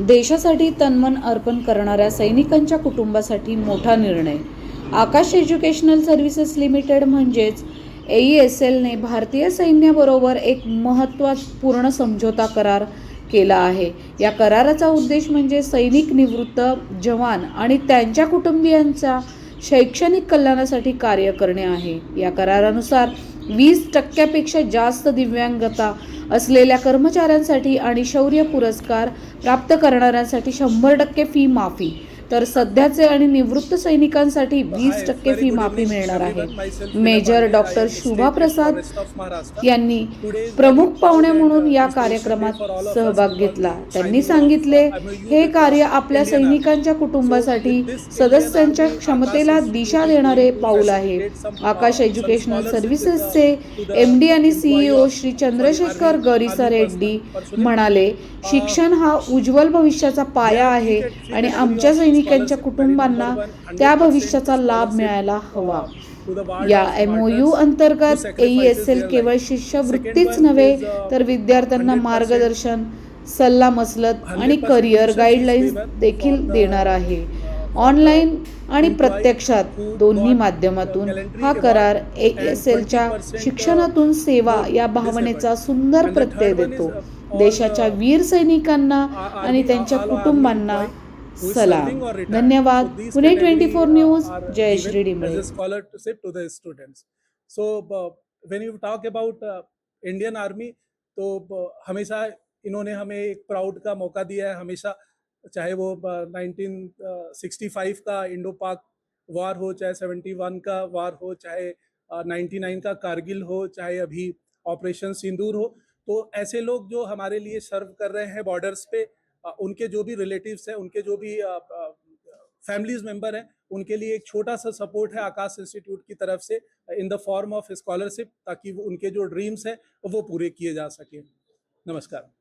देशासाठी तन्मन अर्पण करणाऱ्या सैनिकांच्या कुटुंबासाठी मोठा निर्णय. आकाश एज्युकेशनल सर्व्हिसेस लिमिटेड म्हणजेच एई एस एलने भारतीय सैन्याबरोबर एक महत्त्वपूर्ण समझोता करार केला आहे. या कराराचा उद्देश म्हणजे सैनिक निवृत्त जवान आणि त्यांच्या कुटुंबियांचा शैक्षणिक कल्याणासाठी कार्य करणे आहे. या करारानुसार वीस टक्क्यापेक्षा जास्त दिव्यांगता असलेल्या कर्मचाऱ्यांसाठी आणि शौर्य पुरस्कार प्राप्त करणाऱ्यांसाठी शंभर टक्के फी माफी. तर सध्याचे आणि निवृत्त सैनिकांसाठी वीस टक्के फी माफी मिळणार आहे. मेजर डॉक्टर शुभा प्रसाद यांनी प्रमुख पाहुणे म्हणून या कार्यक्रमात सहभाग घेतला. त्यांनी सांगितले हे कार्य आपल्या सैनिकांच्या कुटुंबासाठी सदस्यांच्या क्षमतेला दिशा देणारे पाऊल आहे. आकाश एज्युकेशनल सर्व्हिसेसचे एम डी आणि सीईओ श्री चंद्रशेखर गरिसा रेड्डी म्हणाले शिक्षण हा उज्ज्वल भविष्याचा पाया आहे आणि आमच्या सैनिकांच्या कुटुंबांना त्या भविष्याचा लाभ मिळायला हवा. या एमओयू अंतर्गत एस एल केवळ शिष्यवृत्तीच नव्हे तर विद्यार्थ्यांना मार्गदर्शन सल्ला मसलत आणि करिअर गाईडलाईन्स देखील देणार आहे. ऑनलाईन आणि प्रत्यक्षात दोन्ही माध्यमातून हा करार ए एस एलच्या शिक्षणातून सेवा या भावनेचा सुंदर प्रत्यय देतो. देशाच्या वीर सैनिकांना आणि त्यांच्या कुटुंबांना सलाम। धन्यवाद। पुणे ट्वेंटी फोर न्यूज़ जय श्री a scholarship to the students. So uh, when you talk about uh, तो uh, हमेशा इन्होंने हमें एक प्राउड का मौका दिया है। हमेशा चाहे वो नाइनटीन सिक्सटी फाइव का इंडो पाक वार हो चाहे सेवेंटी वन का वार हो चाहे नाइन्टी नाइन का कारगिल हो चाहे अभी ऑपरेशन सिंदूर हो तो ऐसे लोग जो हमारे लिए सर्व कर रहे हैं बॉर्डर्स पे उनके जो भी रिलेटिव्स हैं, उनके जो भी फैमिलीज़ मेंबर हैं, उनके लिए एक छोटा सा सपोर्ट है आकाश इंस्टीट्यूट की तरफ़ से in the form of scholarship ताकि वो उनके जो ड्रीम्स हैं, वो पूरे किए जा सकें। नमस्कार।